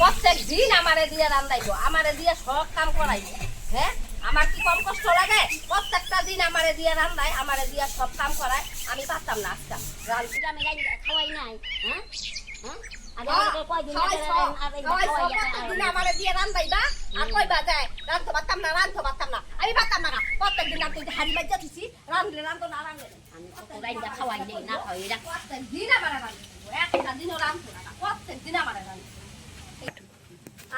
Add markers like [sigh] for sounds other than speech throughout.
প্রত্যেক দিন আমারে দিয়ে রান্দাইবো আমারে দিয়ে সব কাম করাইবো হ্যাঁ? আমার কি কম কষ্ট লাগে? প্রত্যেকটা দিন আমারে দিয়ে রান্দায় আমারে দিয়ে সব কাম করায় আমি পারতাম না আজকে। আমি খাওয়াই নাই হ্যাঁ? না। আমি পারতাম রান্ধলে রান্ধলে আমি খাওয়াই নেই না খাওয়াই এটা প্রত্যেকদিন আমারে রান্ধতে একটা দিনও রান্ধতো না না, প্রত্যেকদিন আমারে রান্ধতে হইবো।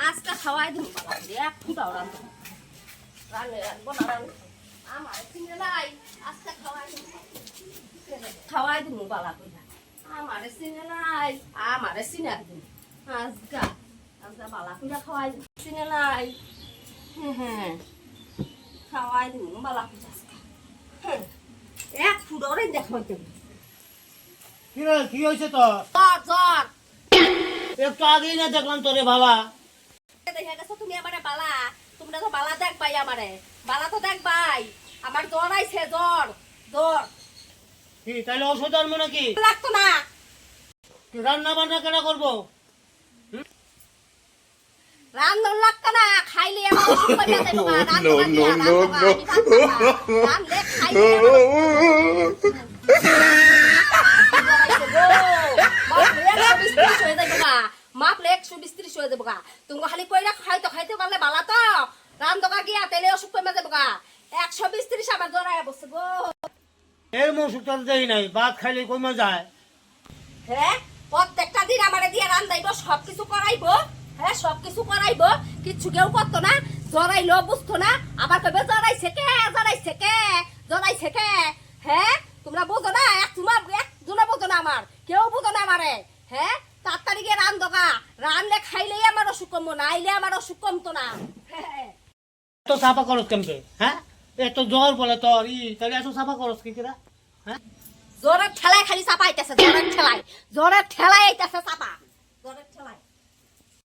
আজকে খাওয়াই বাবা এক ফুটাও রান্ধবো না। রান্ধলে রান্ধবো না রান্ধবো আমার চিনে নাই, আজকে খাওয়াই। খাওয়াই দিন বালা কইরা। আমারে চিনে নাই, আমারে চিনে বালা খাওয়াই দিন। চিনে নাই। হ্যাঁ। খাওয়াই বালা। এক ফুটাও রে দেখাইতে কি হয়েছে তো জ্বর, জ্বর। একটু আগেই না দেখলাম তোরে ভালা দেখা গেছে তুমি আমারে বালা। তোমরা তো বালা দেখবাই আমারে। বালা তো দেখবাই আমার জ্বর আইছে জ্বর জ্বর। কি তাহলে ওষুধ আনব নাকি? লাগতো না। রান্না বান্না কেনা করব? রান্ধন লাগতো না খাইলে আমার [laughs] [laughs] অসুখ হয়ে যাবে বাবা, রান্ধবো না দিয়া, রান্ধবো না, আমি পারতাম না। রান্ধলে খাইলে আমার অসুখ হয়ে যাবে গো। মাপলে একশো বিশ ত্রিশ হয়ে যাবে গা। তুমি খালি কইরা খাইতে খাইতে পারলে বালা তো। রান্ধবা গিয়া তেলে অসুখ কমে যাবে গা একশো বিশ ত্রিশ আমার জড়ায় বসে গো। এর মৌসুম তো দেই নাই ভাত খাইলে কমে যায়। হ্যাঁ প্রত্যেকটা দিন আমারে দিয়ে রান্দাইবো সব কিছু করাইবো। হ্যাঁ সব কিছু করাইবো কিচ্ছু কেউ করতো না। জড়াইলো বুঝতো না। আবার কবে জড়াইছে কে জড়াইছে কে জড়াইছে কে? হ্যাঁ তোমরা বোঝো না এক তোমার এক জনে বোঝো না আমার। কেউ বোঝো না আমারে। হ্যাঁ রানলে খাইলেই আমার অসুখ কমবো না আইলে আমার অসুখ কমতো না। হ্যাঁ এত সাফা করস কেমতে হ্যাঁ? এত জ্বর বলে তোর ই তাহলে এত সাফা করস কি কিরা হ্যাঁ? জ্বরের ঠেলায় খালি চাপা আইতেছে জ্বরের ঠেলায়। জ্বরের ঠেলায় আইতেছে চাপা